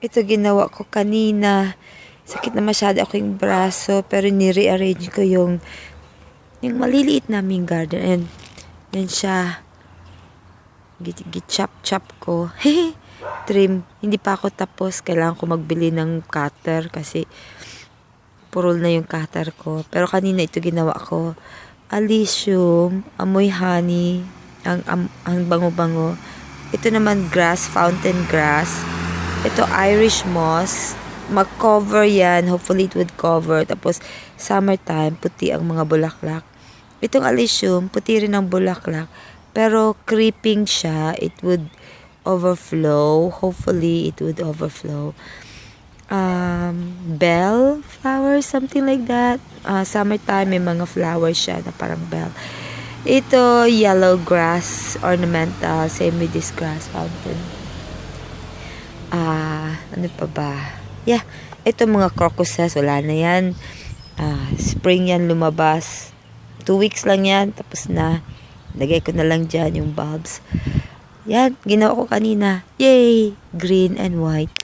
Ito ginawa ko kanina. Sakit na masyado ako yung braso, pero ni-rearrange ko yung yung maliliit naming garden. And yan siya. Git-chop-chop ko. Trim. Hindi pa ako tapos. Kailangan ko magbili ng cutter kasi purol na yung cutter ko. Pero kanina ito ginawa ko. Alyssium, amoy honey, ang, ang, ang bango-bango. Ito naman grass, fountain grass. Ito Irish moss. Mag-cover yan. Hopefully it would cover. Tapos summertime, puti ang mga bulaklak. Itong alyssium, puti rin ang bulaklak. Pero creeping siya. It would overflow. Hopefully it would overflow. Um, bell flowers, something like that. Uh, summertime, may mga flowers siya na parang bell. Ito, yellow grass, ornamental. Same with this grass fountain. Ah, ano pa ba? Yeah, ito mga crocuses, wala na yan. Ah, spring yan lumabas. Two weeks lang yan, tapos na. Lagay ko na lang dyan yung bulbs. Yan, ginawa ko kanina. Yay! Green and white.